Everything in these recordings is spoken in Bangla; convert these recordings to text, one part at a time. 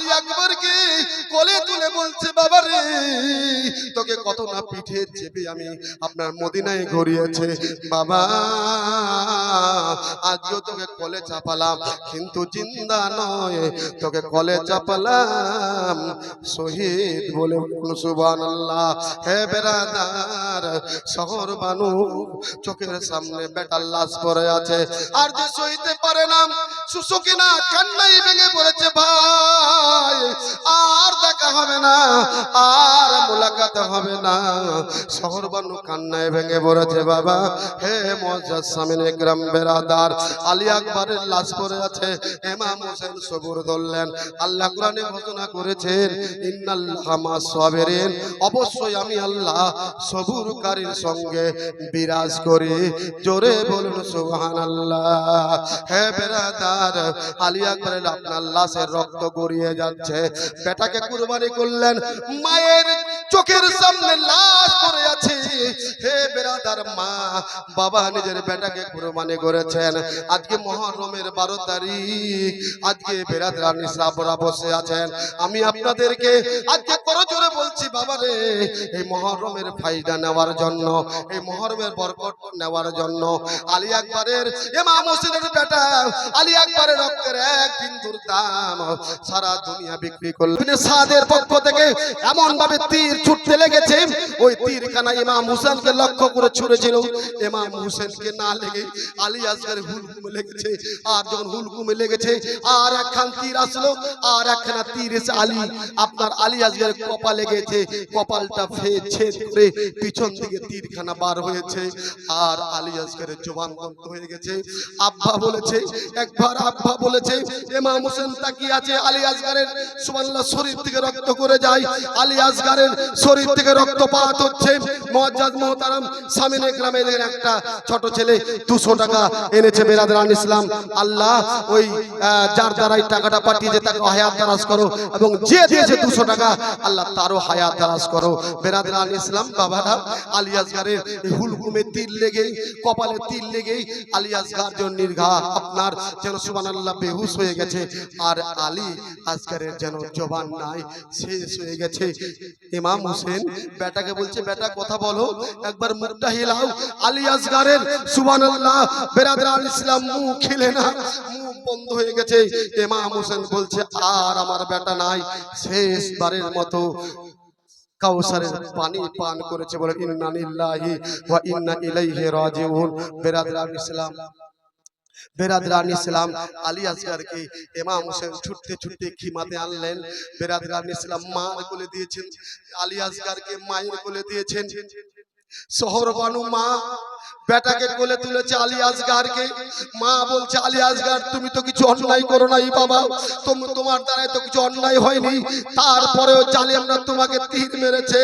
আলী আকবরকে কোলে তুলে বলছে বাবা রে তোকে কত না পিঠে চেপে আমি আপনার মদিনায় গড়িয়েছে বাবা, আজও তোকে কোলে চাপালাম, কিন্তু নয়, তোকে কোলে চাপালাম। শহীদ বলে সুবান আল্লাহ হে বেরাদার, শহর বানু, চোখের সামনে বেটার লাশ পড়ে আছে। আর যে সইতে পারে না সুসুকিনা কান্নাই ভেঙে পড়েছে ভাই। আর দেখা হবে না, আর মোলাকাত হবে না। শহর বানু কান্নায় ভেঙে পড়েছে বাবা। হে মজাদ সামিন গ্রাম বেরাদার, আলী আকবরের লাশ পড়ে আছে। ইমাম হোসেন সবুর ধরলেন। আল্লাহ কোরআনে ঘোষণা করেছেন, ইন্নাল্লাহ মা সাবিরিন। অবশ্যই আমি আল্লাহ সবুরকারীর সঙ্গে বিরাজ করি। জোরে বলুন, সুবহানাল্লাহ। হে বেরাদার, আলী আকবরের আপনার লাশের রক্ত গড়িয়ে যাচ্ছে। বেটাকে কুরবানি করলেন। মায়ের চোখের সামনে লাশ পড়ে আছে। হে বেরাদার মা, বাবা নিজের বেটাকে কুরবানি করেছেন। আজকে মহরমের বারো তারিখ। আজকে বেরাদার নিসাবরা বসে আছেন। আমি আপনাদেরকে আজকে করো জোরে বলছি, বাবা রে, এই মহরমের ফায়দা নেওয়ার জন্য, এই মহরমের বরকত নেওয়ার জন্য। আলী আকবরের ইমাম হোসেনের বেটা, আলী আকবরের রক্তের এক বিন্দুর দাম সারা দুনিয়া বিক্রি করলেন। সাদের পক্ষ থেকে এমন ভাবে তীর ছুটতে লেগেছে, ওই তীর খানা ইমাম হুসেনকে লক্ষ্য করে ছুড়েছিল। ইমাম হুসেনকে না লেগে আলী আসগরের হুলকুমে লেগেছে, আর যখন হুলকুমে লেগেছে, আর একখান তীর আসলো, আর একখানা তীর এসে আলী, আপনার আলী আসগরের কপালে গেছে কপালটা ফেয়ে ছেদ করে পিছন দিকে তীরখানা বার হয়েছে, আর আলী আসগরের জবান বন্ধ হয়ে গেছে। আব্বা বলেছে, একবার আব্বা বলেছে, ইমাম হোসেন তাকিয়ে আছে আলী আসগরের, সুবহানাল্লাহ শরীর থেকে রক্ত করে যায়। আলী আসগরের শরীর থেকে রক্তপাত হচ্ছে। মুআজ্জাজ মুহতারাম সামিনে গ্রামের একটা ছোট ছেলে 200 টাকা এনেছে বেরাদারান ইসলাম। আল্লাহ ওই যার দ্বারা টাকাটা পাঠিয়েছে তাকে হায়াত দারাজ করো এবং যে দিয়েছে 200 টাকা, আল্লাহ তারও হায়াত দারাজ করো। বেরাদারান ইসলাম বাবারা, আলী আসগরের এই হুলহুমে তীর লেগেই, কপালে তীর লেগেই আলী আসগর যেন নির্ঘা আপনার যেন সুবহানাল্লাহ বেহুশ হয়ে গেছে। আর আলী আসগরের যেন জবান নাই শেষ হয়ে গেছে। ইমাম হোসেন বেটাকে বলছে বেটা কথা বলো একবার মুখটা হিলাও আলী আসগরের সুবহানাল্লাহ বেরাদার ইসলাম মুখ খিলে না মুখ বন্ধ হয়ে গেছে। ইমাম হোসেন বলছে আর আমার বেটা নাই। শেষবারের মতো কাউসারের পানি পান করেছে বলে ইন্না লিল্লাহি ওয়া ইন্না ইলাইহি রাজিউন। বেরাদার ইসলাম বেরাদরান ইসলাম আলী আসগারকে এমাম হোসেন ছুটতে ছুটতে খিমাতে আনলেন। বেরাদরান ইসলাম মার কোলে দিয়েছেন। আলী আসগারকে মায়ের কোলে দিয়েছেন। শহর বানু মা, বেটাকে কোলে তুলেছে আলী আসগারকে মা বলছে, আলী আসগার তুমি তো কিছু অন্যায় করো নাই বাবা। তুমি তোমার দ্বারাই তো কিছু অন্যায় হয়নি। তারপরেও জালি আমরা তোমাকে তীর মেরেছে।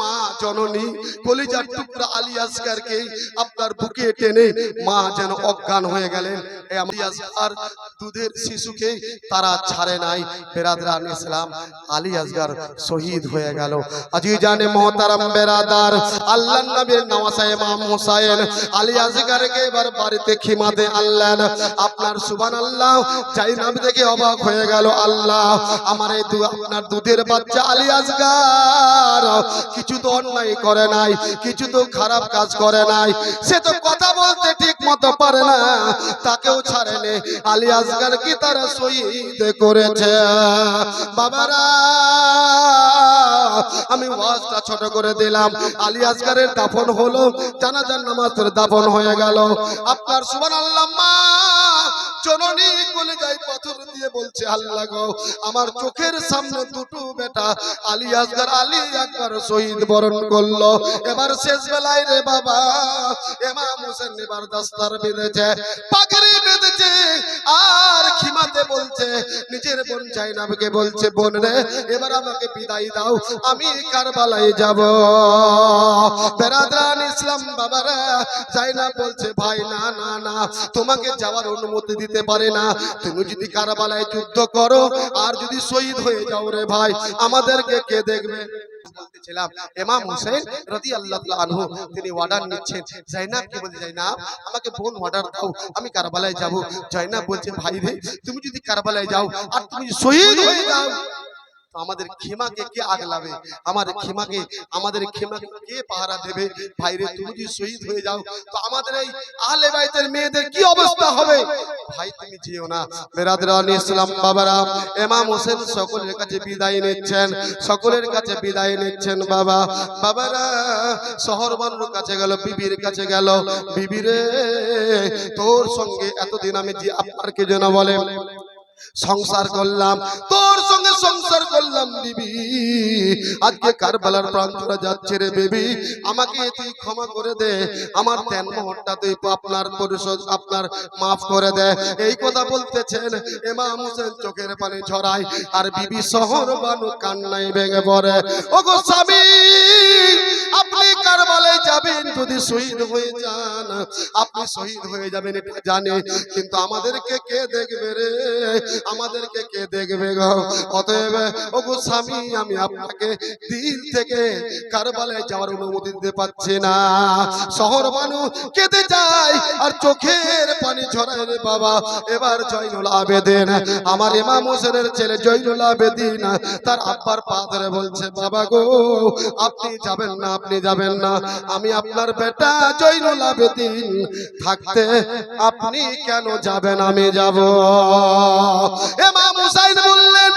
মা, জননী, কলিজার টুকরা আলী আসগারকে আপনার বুকে টেনে মা যেন অজ্ঞান হয়ে গেলেন। আলী আসগার দুধের শিশুকে তারা ছাড়ে নাই। বেরাদরান ইসলাম, আলী আসগার শহীদ হয়ে গেল। আজি জানে মহতারাম বেরাদার, আল্লাহ নবীর নওয়াসা ইমাম হুসাইন, আলী আসগারকে এবার বাড়িতে খিমাতে আনলেন। আপনার সুবহানাল্লাহ, যাই নাম দেখে অবাক হয়ে গেল, আল্লাহ, আমার এই দু- আপনার দুধের বাচ্চা আলী আসগার কিছু তো অন্যায় করে নাই, কিছু তো খারাপ কাজ করে নাই, সে তো কথা বলতে ঠিক মতো পারে না, তাকেও ছাড়েনি। আলী আসগার কি তারা শহীদ করেছে। বাবারা, আমি ওয়াজটা ছোট করে দিলাম। আলী আসগারের দাফন হলো জানাজার নামাজ দাফন হয়ে গেল। আপনার সুবহানাল্লাহ মা জননী কোলে যাই পাথর দিয়ে বলছে, আল্লাহ আমার চোখের সামনে দুটো বেটা আলী আসগার আলী শহীদ বরণ করল। এবার শেষ বেলায় রে বাবা হোসেন এবার দাস্তার বেঁধেছে, পাগড়ি বেঁধেছে, আর খিমাতে বলছে, নিজের বোন জাইনাবকে বলছে, বোন রে, এবার আমাকে বিদায় দাও, আমি কারবালায় যাব। বেরাদান ইসলাম বাবারা, জাইনাব বলছে, ভাই, না না না, তোমাকে যাওয়ার অনুমতি দিতে পারে না। তুমি যদি কারবালায় যুদ্ধ করো, আর যদি শহীদ হয়ে যাও রে ভাই, আমাদেরকে কে দেখবে? আমি কারবালায় যাব। জয়নাব বলছে, ভাই রে, তুমি যদি কারবালায় যাও, আর তুমি শহীদ হয়ে যাও আমাদের খেমাকে কে আগলাবে? আমার খেমাকে আমাদের খেমাকে কে পাহারা দেবে? ভাইরে তুমি যদি শহীদ হয়ে যাও তো আমাদের এই আহলে বাইতের মেয়েদের কি অবস্থা হবে? ভাই তুমি যেও না। বেরাদরান ইসলাম বাবারা ইমাম হোসেন সকলের কাছে বিদায় নিচ্ছেন। সকলের কাছে বিদায় নিচ্ছেন বাবা। বাবারা শহর বানুর কাছে গেল বিবির কাছে গেল। বিবিরে তোর সঙ্গে এতদিন আমি যে আপনার কে যেন বলে সংসার করলাম, তোর সঙ্গে সংসার করলাম বিবি। আজকে কারবালার প্রান্তরা যাচ্ছে রে বেবি। আমাকে তুই ক্ষমা করে দে। আমার তেন মোহরটা তুই আপনার পরিশোধ, আপনার মাফ করে দে। এই কথা বলতেছেন এমাম হোসেন চোখের পানি ঝরায় আর বিবি শহর বানু কান্নাই ভেঙে পড়ে। ও গো স্বামী, আপনি কারবালায় যাবেন যদি শহীদ হয়ে যান। আপনি শহীদ হয়ে যাবেন, এটা জানে। কিন্তু আমাদেরকে কে দেখবে রে? আমাদেরকে কে দেখবে গো? অতএব ও গো স্বামী, আমি আপনাকে দিল থেকে কারবালায় যাওয়ার অনুমতি দিতে পাচ্ছি না। শহর মানুষ কেঁদে যায় আর চোখের পানি ঝরায় রে বাবা। এবার জয়নুল আবেদিন, আমার ইমাম হোসেনের ছেলে জয়নুল আবেদিন, তার আব্বার পা ধরে বলছে, বাবা গো, আপনি যাবেন না, আপনি যাবেন না। আমি আপনার বেটা জৈনুল আবেদিন। থাকতে আপনি কেন যাবেন? আমি যাব। মা হুসাইন বললেন,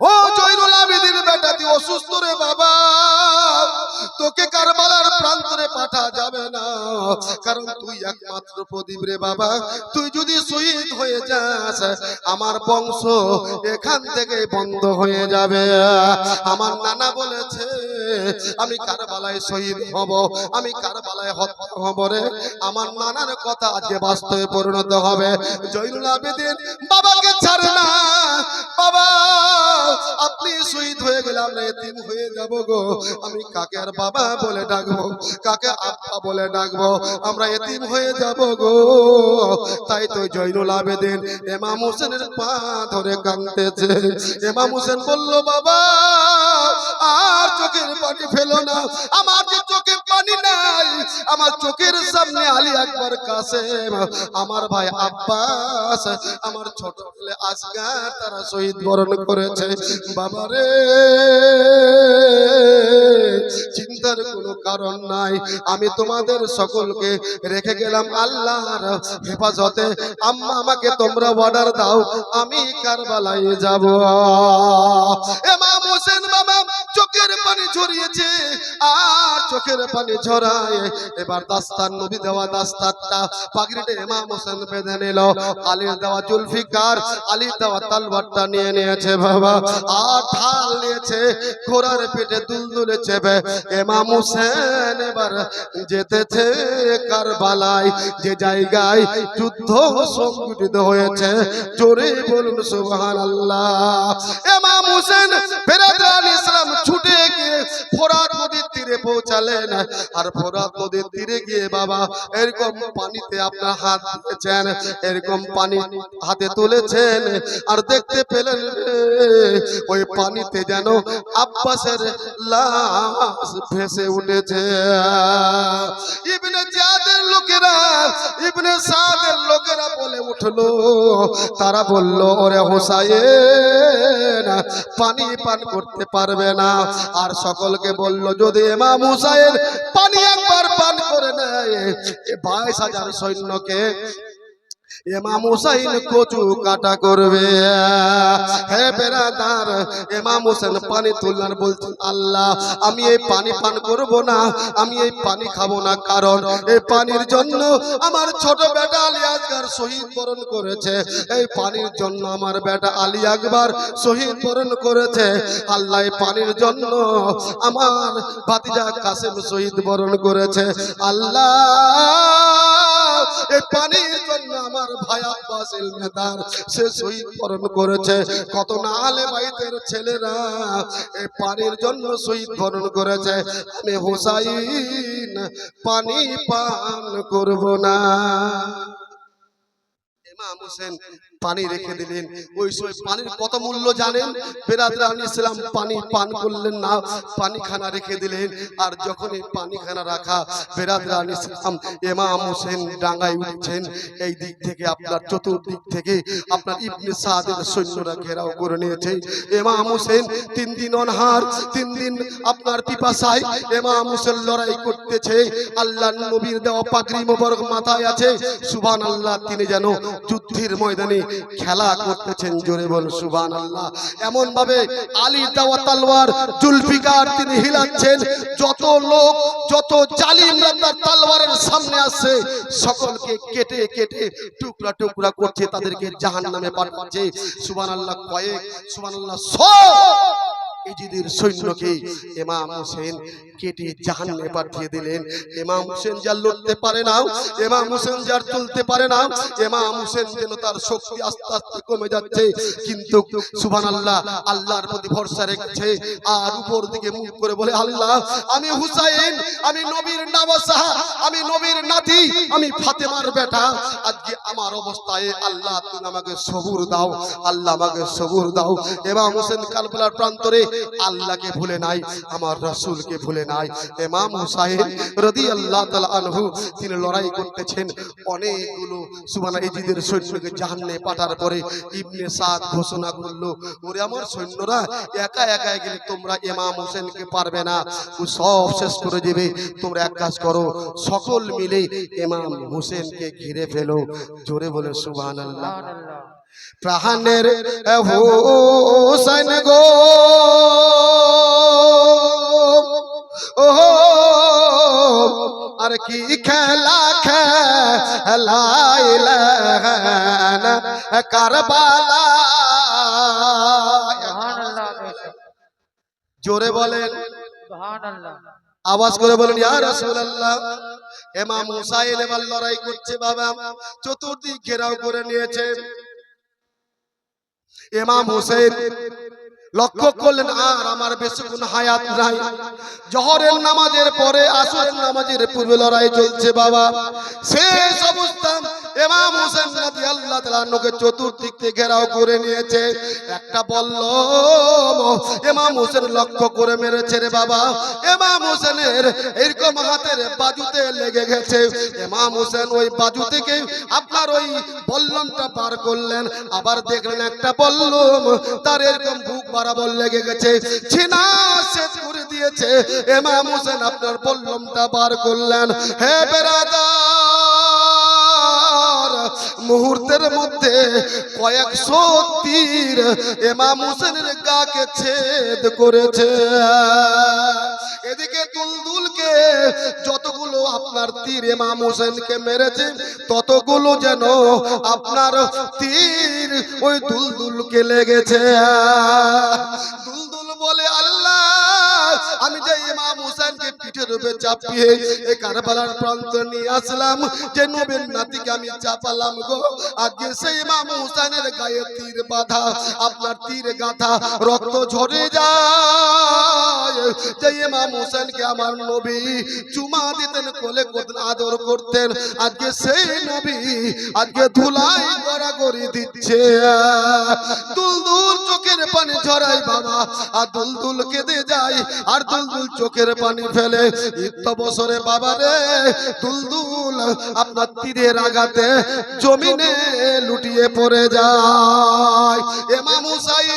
ও জৈনুল আবেদিন বেটা তুই অসুস্থ রে বাবা। তোকে কারবালার প্রান্তরে পাঠা যাবে না। কারণ তুই একমাত্র প্রদীপ রে বাবা। তুই যদি শহীদ হয়ে যাস, আমার বংশ এখান থেকে বন্ধ হয়ে যাবে। আমার নানা বলেছে, আমি কারবালায় শহীদ হব, আমি কারবালায় হত্যা হব রে। আমার নানার কথা আজকে বাস্তবে পরিণত হবে। জয়নুল আবেদিন বাবাকে ছাড়ে না। বাবা, আপনি শহীদ হয়ে গেলে আমরা এতিম হয়ে যাব গো। আমি কাকে আর বাবা বলে ডাকবো, কাকে আব্বা বলে ডাকবো? আমরা এতিম হয়ে যাব গো। তাই তো জয়নুল আবেদিন এমাম হোসেনের পা ধরে কাঁদতেছে। এমাম হোসেন বলল, বাবা আর চোখের পানি ফেলো না। আমার যে চোখে পানি নাই, আমার চোখের সামনে আলী আকবর কাসেম। আমার ভাই আব্বাস, আমার ছোট ছেলে আসগার তারা শহীদ বরণ করেছে। বাবারে, চিন্তার কোনো কারণ নাই। আমি তোমাদের সকলকে রেখে গেলাম আল্লাহর হেফাজতে। আম্মা, আমাকে তোমরা অর্ডার দাও, আমি কারবালায় যাব। এমাম হোসেন বাবা চোখের পানি ঝরিয়েছে, আর চোখের পানি ঝরায়। এবার দাস্তান, নবী দেওয়া দাস্তানটা পাগড়িটা ইমাম হোসেন বেঁধে নিল। আলীর দেওয়া জুলফিকার, আলীর দেওয়া তালবারটা নিয়ে নিয়েছে বাবা, আর ঢাল নিয়েছে, ঘোড়ার পেটে দুলদুলে চেপে। ইমাম হোসেন এবার যেতেছে কারবালায়, যে জায়গায় যুদ্ধ সংগঠিত হয়েছে। জোরে বলুন, সুবহানাল্লাহ। ইমাম হোসেন বেরাদান ইসলাম ছুটে গিয়ে ফোরাত নদীর তীরে পৌঁছালেন। আর ফোরাত নদীর তীরে গিয়ে বাবা, এরকম পানিতে আপনার হাত দিয়েছেন এরকম পানি হাতে তুলেছেন। আর দেখতে পেলেন ওই পানিতে যেন আব্বাসের লাশ ভেসে উঠেছে। ইবনে জিয়াদের লোকেরা, ইবনে বলে উঠল। তারা বলল, ওরে হুসাইন, পানি পান করতে পারবে না। আর সকলকে বলল, যদি এমাম হুসাইন পানি একবার পান করে নেয় বাইশ হাজার সৈন্যকে এমাম হুসাইন কচু কাটা করবে। হে বেরাদার এমাম হোসেন পানি তুলনার বলছেন আল্লাহ, আমি এই পানি পান করব না, আমি এই পানি খাব না। কারণ এই পানির জন্য আমার ছোট বেটা আলী আকবর শহীদ বরণ করেছে। এই পানির জন্য আমার বেটা আলী আকবর শহীদ বরণ করেছে। আল্লাহ, এই পানির জন্য আমার ভাতিজা কাসেম শহীদ বরণ করেছে। আল্লাহ এই পানির জন্য আমার ভাই আব্বাস ইলমেদার সে শহীদ বরণ করেছে। কত না আলে বাইতের ছেলেরা এই পানির জন্য শহীদ বরণ করেছে। আমি হুসাইন পানি পান করব না। হোসেন পানি রেখে দিলেন। ওই সময় পানির কত মূল্য জানেন? বেরাদরা ইসলাম পানি পান করলেন না। পানি খানা রেখে দিলেন। আর যখন এই পানি খানা রাখা বেরাদরা ইসলাম ইমাম হোসেন ডাঙ্গায় উঠছেন। এই দিক থেকে আপনার চতুর্দিক থেকে আপনার ইবনে সাদের সৈন্যরা ঘেরাও করে নিয়েছে। ইমাম হোসেন তিন দিন অনহার তিন দিন আপনার পিপাসায় ইমাম হোসেন লড়াই করতেছে। আল্লাহ নবীর দেওয়া পাগড়ি মোবারক মাথায় আছে। সুবহান আল্লাহ তিনি যেন যুদ্ধের ময়দানে খেলা করতেছেন, জোরে বল সুবান আল্লাহ এমন ভাবে আলী দাওয়া তালওয়ার জুলফিকার তিনি হিলাচ্ছেন। যত লোক, যত জালিমরা তার তালওয়ারের সামনে আসছে সকলকে কেটে কেটে টুকরা টুকরা করছে, তাদেরকে জাহান নামে পাঠাচ্ছে। সুবান আল্লাহ কয়েক সুবান আল্লাহ ইজিদের সৈন্যকে ইমাম হোসেন কেটে জাহান্নামে পাঠিয়ে দিলেন। ইমাম হোসেন যার লড়তে পারে না, ইমাম হোসেন যার চলতে পারে না, ইমাম হোসেন যেন তার শক্তি আস্তে আস্তে কমে যাচ্ছে। কিন্তু সুবহানাল্লাহ, আল্লাহর প্রতি ভরসা রেখেছে। আর উপর দিকে মুখ করে বলে, আল্লাহ, আমি হুসাইন, আমি নবীর নওয়াসা আমি নবীর নাতি, আমি ফাতেমার বেটা। আজকে আমার অবস্থায় আল্লাহ তুমি আমাকে সবুর দাও, আল্লাহ আমাকে সবুর দাও। ইমাম হোসেন কালবেলার প্রান্তরে আল্লাহকে ভুলে নাই, আমার রাসূলকে ভুলে নাই। ইমাম হুসাইন রাদিয়াল্লাহু তাআলা আনহু, তিনি লড়াই করতেছেন অনেকগুলো ইজিদের সৈন্যকে জাহান্নামে পাঠার পরে ইবনে সাদ ঘোষণা করল, ওরে আমার সৈন্যরা, একা একা গেলে তোমরা ইমাম হোসেনকে পারবে না। ও সব শেষ করে দেবে। তোমরা এক কাজ করো, সকল মিলে ইমাম হোসেনকে ঘিরে ফেলো। জোরে বলে, সুবহানাল্লাহ। প্রাণের গো। আর কি খেলা জোরে বলেন। আওয়াজ করে বলেন, ইয়া রাসূলুল্লাহ ইমাম হুসাইন এবার লড়াই করছে বাবা। চতুর্দিক ঘেরাও করে নিয়েছে। ইমাম হোসেন লক্ষ্য করলেন, আর আমার বেশিক্ষণ হায়াত নাই। জহরের নামাজের পরে আসরের নামাজের পূর্বে লড়াই চলছে, বাবা। শেষ অবস্থা এমাম হোসেন চতুর্দিক থেকে ঘেরাও করে নিয়েছে। একটা বলল ইমাম হোসেন লক্ষ্য করে মেরেছে রে বাবা। ইমাম হোসেনের এরকম হাতের বাজুতে লেগে গেছে। ইমাম হোসেন ওই বাজু থেকে আপনার ওই বল্লমটা পার করলেন। আবার দেখলেন একটা বল্লম তার এরকম বুক বরাবর লেগে গেছে। ছিনা শেষ করে দিয়েছে। ইমাম হোসেন আপনার বল্লমটা পার করলেন। হে বেরাদার! মুহূর্তের মধ্যে কয়েকশো তীর এমাম হোসেনের গাকে ছেদ করেছে। এদিকে দুলদুলকে যতগুলো আপনার তীর এমাম হোসেনকে মেরেছে, ততগুলো যেন আপনার তীর ওই দুলদুলকে লেগেছে। দুলদুল পিঠের উপরে চাপিয়ে এই কারবালার প্রান্ত নিয়ে আসলাম। যে নবীর নাতিকে আমি চাপালাম গো। আজকে সেই হুসেনের গায়ে তীর বাঁধা, আপনার তীর গাথা, রক্ত ঝরে যায়। যে ইমাম হুসেনকে আমার নবী চুমা দিতেন, কোলে আদর করতেন। আজকে সেই নবী আজকে ধুলাই গড়াগড়ি দিচ্ছে। দুলদুল চোখের পানি ঝরাই বাবা, আর দুল দুলদুল কেঁদে যায়, আর দুল দুলদুল চোখের পানি ফেলে ইত্য বছরে বাবা রে দুলদুল আপনার তীরের আঘাতে জমিনে লুটিয়ে পড়ে যায়। এমাম হুসাইন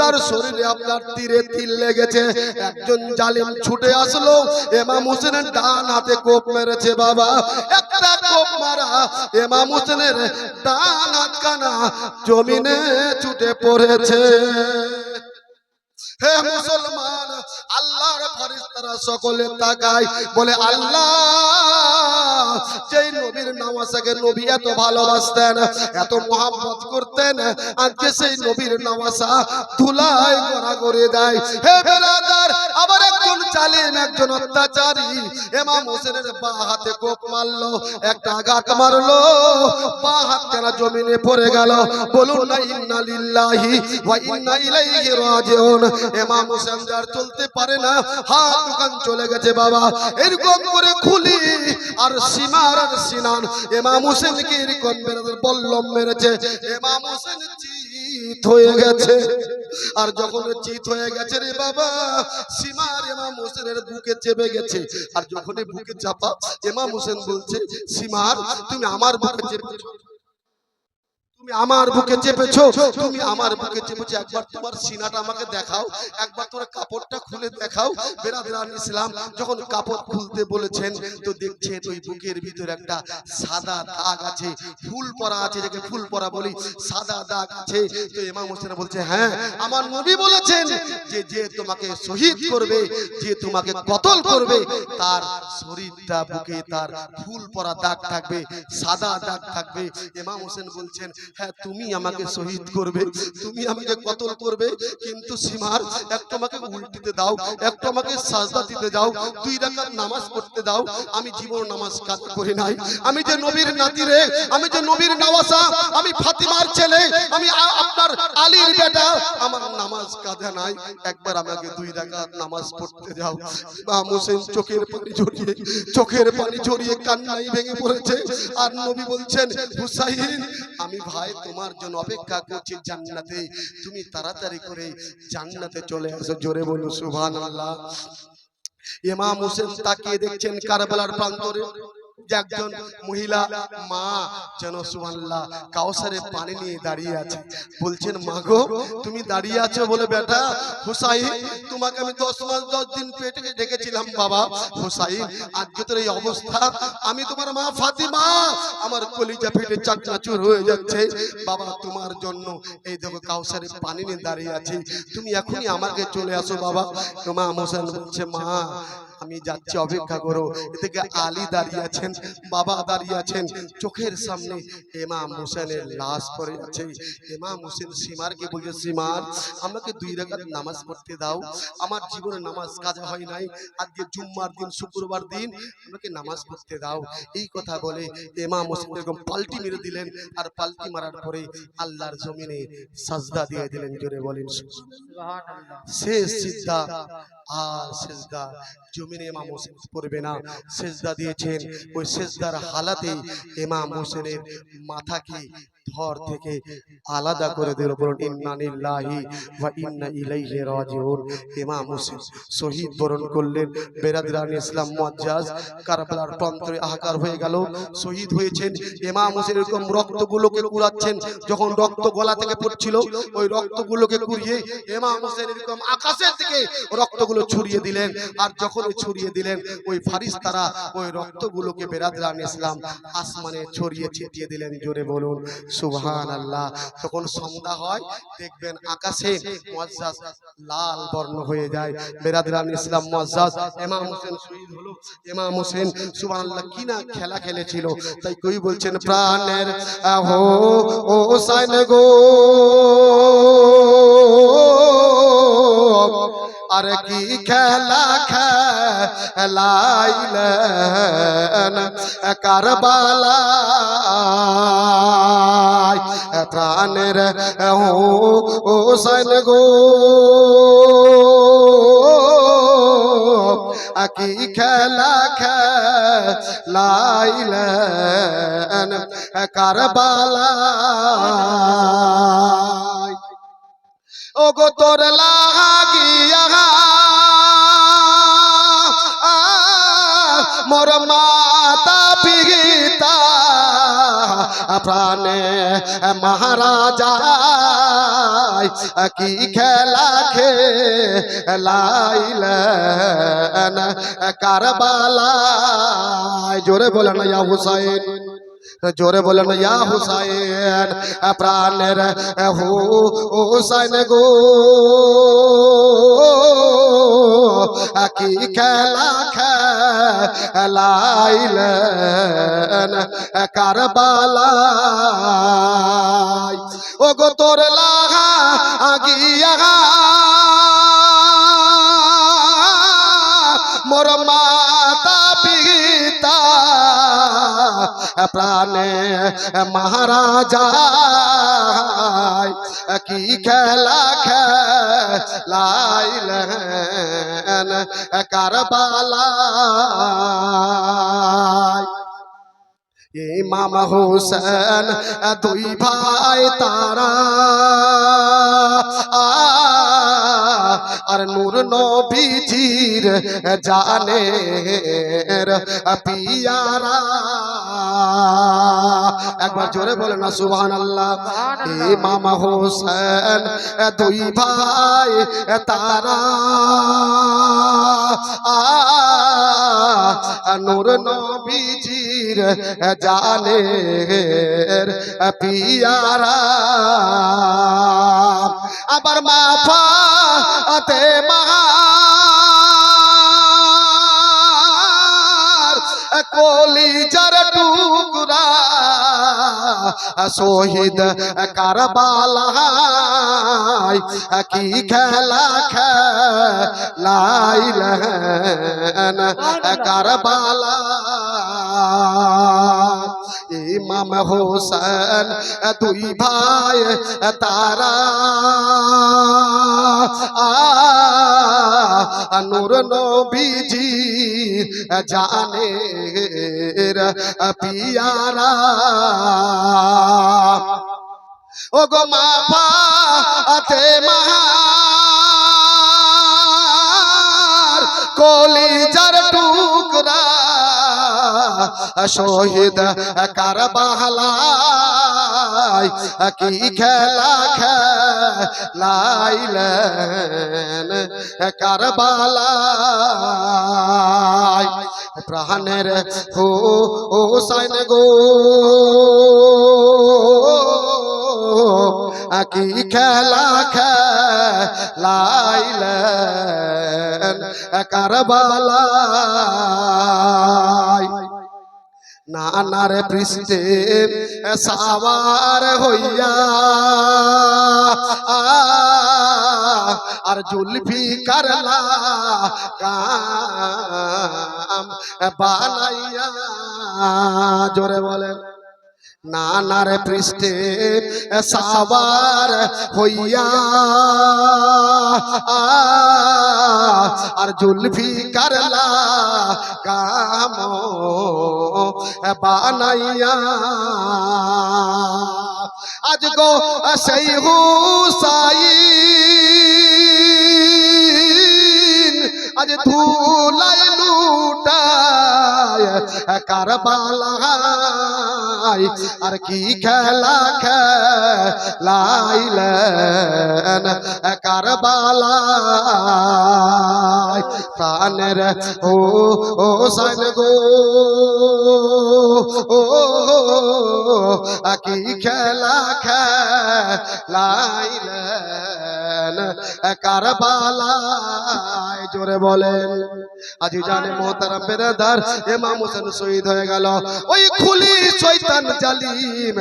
তার শরীরে আপনার তীরে তীর লেগেছে। একজন জালিম ছুটে আসলো এমাম হোসেনের ডান হাতে কোপ মেরেছে বাবা। একটা কোপ মারা এমাম হোসেনের ডান হাতখানা জমিনে ছুটে পড়েছে। হে মুসলমান আল্লাহর ফরিস্তারা সকলে তাকায় বলে আল্লাহ যেই নবীর নামাজকে নবী এত ভালোবাসতেন, এত করতেন আজকে সেই নবীর নামাজা ধুলাই করা করে দেয়। হে আবার একজন জালিম, একজন অত্যাচারী, ইমাম হোসেনের বা হাতে কোপ মারলো, একটা আঘাত মারলো, বা হাত জমিনে পড়ে গেল? বলুন না, ইন্না লিল্লাহি ওয়া ইন্না ইলাইহি রাজিউন। ইমাম হোসেন যার চলতে পারে না, হাত দোকান চলে গেছে বাবা। এরকম করে খুলি, আর আর সিনান। এমাম হোসেনকে এরকম বেরাদের বল্লম মেরেছে। এমাম হোসেন চিত হয়ে গেছে। আর যখন চিত হয়ে গেছে রে বাবা, সীমার এমাম হোসেনের বুকে চেপে গেছে। আর যখন বুকে চাপা এমাম হোসেন বলছে, সীমার, তুমি আমার বুকে চেপেছো। তুমি আমার বুকে চেপেছো? তুমি আমার বুকে চেপেছো। একবার তোমার সিনাটা আমাকে দেখাও। একবার তোমার কাপড়টা খুলে দেখাও। বেরাবেরান ইসলাম যখন কাপড় খুলতে বলেছেন তো দেখছেন ওই বুকের ভিতরে একটা সাদা দাগ আছে। ফুল পরা আছে যাকে ফুল পরা বলি। সাদা দাগ আছে। তো ইমাম হোসেন বলছে হ্যাঁ আমার নবী বলেছেন যে যে তোমাকে শহীদ করবে যে তোমাকে কতল করবে তার শরীরটা বুকে তার ফুল পরা দাগ থাকবে। সাদা দাগ থাকবে ইমাম হোসেন বলছেন হ্যাঁ তুমি আমাকে শহীদ করবে তুমি আমাকে কতল করবে কিন্তু সীমার একটু আমাকে উল্টিতে দাও একটু আমাকে সাজদা দিতে দাও দুই রাকাত নামাজ পড়তে দাও আমি জীবন নামাজ কাজ করি নাই আমি যে নবীর নাতি রে আমি যে নবীর নওয়াসা আমি ফাতিমার ছেলে আমি আপনার আলীর বেটা আমার নামাজ কাঁধে নাই একবার আমাকে দুই রাকাত নামাজ পড়তে দাও ইমাম হোসেন চোখের পানি ঝরিয়ে চোখের পানি ঝরিয়ে কান্নাই ভেঙে পড়েছে আর নবী বলছেন হুসাইন আমি ভাই তোমার জন্য অপেক্ষা করছি জান্নাতে। তুমি তাড়াতাড়ি করে জান্নাতে চলে আসো জোরে বলো সুবহানাল্লাহ। ইমাম হোসেন তাকিয়ে দেখছেন কারবালার প্রান্তরে। একজন মহিলা, মা, যেন সুবহানাল্লাহ, কাউসারে পানি নিয়ে দাঁড়িয়ে আছে। বলছেন, মা গো, তুমি দাঁড়িয়ে আছো বলে বেটা, হুসাইন, তোমাকে আমি দশ মাস, দশ দিন পেটে ডেকেছিলাম, বাবা, হুসাইন আজকে তোর এই অবস্থা, আমি তোমার মা ফাতিমা, আমার কলিজা ফেটে চাকচাচুর হয়ে যাচ্ছে। বাবা, তোমার জন্য এই দেখো কাউসারে পানি নিয়ে দাঁড়িয়ে আছে। তুমি এখনই আমাকে চলে আসো, বাবা। তোমা হোসেন বলছে, মা আমি যাচ্ছি অপেক্ষা করো। এদিকে আলী দাঁড়িয়ে আছেন বাবা দাঁড়িয়ে আছেন চোখের সামনে এমাম হোসেনের লাশ পড়ে আছে। এমাম হোসেন সীমারকে বলছে সীমার আমাকে দুই রাকাত নামাজ পড়তে দাও। আমার জীবনে নামাজ কাজা হয় নাই। আজকে জুম্মার দিন শুক্রবার দিন আমাকে নামাজ পড়তে দাও। এই কথা বলে এমাম হোসেন এরকম পাল্টি মেরে দিলেন। আর পাল্টি মারার পরে আল্লাহর জমিনে সাজদা দিয়ে দিলেন জোরে বলেন। শেষ সিদ্ধা আর সেজদা জমিনে ইমাম হোসেন পড়বে না সেজদা দিয়েছেন ওই সেজদার হালাতে ইমাম হোসেনের মাথাকে ধর থেকে আলাদা করে দিল বলুন ইন্না লিল্লাহি ওয়া ইন্না ইলাইহি রাজিউন। ইমাম হোসেন শহীদ বরণ করলেন বেরাদরান ইসলাম মুআজ্জাজ কারবালার প্রান্তরে আহাকার হয়ে গেল শহীদ হয়েছেন। ইমাম হোসেন এরকম রক্তগুলোকে কুড়াচ্ছেন যখন রক্ত গলা থেকে পড়ছিল ওই রক্তগুলোকে কুড়িয়ে ইমাম হোসেন এরকম আকাশের দিকে রক্তগুলো ছড়িয়ে দিলেন আর যখন ওই ছড়িয়ে দিলেন। ওই ফারিস্তারা ওই রক্তগুলোকে বেরাদরান ইসলাম আসমানে ছড়িয়ে ছিটিয়ে দিলেন। জোরে বলুন সুবহান আল্লাহ তখন সন্ধ্যা হয়, দেখবেন আকাশে মুআজ্জাজ লাল বর্ণ হয়ে যায়। বেরাদরান ইসলাম মুআজ্জাজ ইমাম হোসেন শহীদ হলো। ইমাম হোসেন, সুবহানাল্লাহ, কি না খেলা খেলেছিল। তাই কই বলছেন, প্রাণের আহো, ও সাইন গো। আর কি খেলা খেলাইলেন? কারবালায় প্রাণের ও সাইন গো কি খেলা খেলাইলেন? কারবালায় ও গো তোর লাগিয়া মোর মাতা পিতা, প্রাণে মহারাজা, কি খেলা খেলাইলেন কারবালায়? জোরে বলে না ইয়া হুসাইন। জোরে বলেন, ইয়া হুসাইন প্রাণের হু, হুসাইন গো কি খেলা খেলাইলেন কারবালায়? ও গো তোর লাগা আগিয়া মোর প্রাণে মহারাজা কি খেলা খেলাইলেন কারবালায়? ইমাম হোসেন দুই ভাই তারা আর নূর নবীজির জানে পিয়ারা। একবার জোরে বলে না সুবহান আল্লাহ ইমাম হোসেন দুই ভাই তারা। নূর নবীজির জানে পিয়ারা। আবার মাফা শহীদ কারবালাই কি খেলা খেলাইলেন কারবালা ইমাম হোসেন, দুই ভাই, তারা নূর নবীজি জানে পিয়ারা। ও গো মা পাতে মার কলিজার টুকরা, শহীদ কারবালাই কি খেলা খেলাইলেন? কারবালাই প্রাণের হো ও সাইন গো। কি খেলা খেলাইলেন কারবালাই নানার পৃষ্ঠে সাবার হইয়া, আর জুলফি করলা কাম বানাইয়া, জোরে বলেন। নানার পৃষ্ঠে সাবার হইয়া, আর জুলফি করলা কাম বানাইয়া। আজ গো সেই হুসাই আজ ধুলাই লুটায় কারবালাই আর কি খেলা খেলাইলেন কারবালাই প্রাণের ও ও সাইন গো ও কি খেলা খেলাইলেন কারবালায় জোরে বলেন। আজি জানে শহীদ হয়ে গেল। ওই খুলি শয়তান জালিম,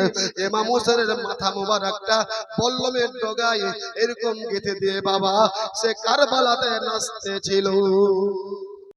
ইমাম হোসেনের মাথা মোবারকটা বল্লমের ডগায় এরকম গেঁথে দিয়ে বাবা, সে কারবালাতে নাচতে ছিল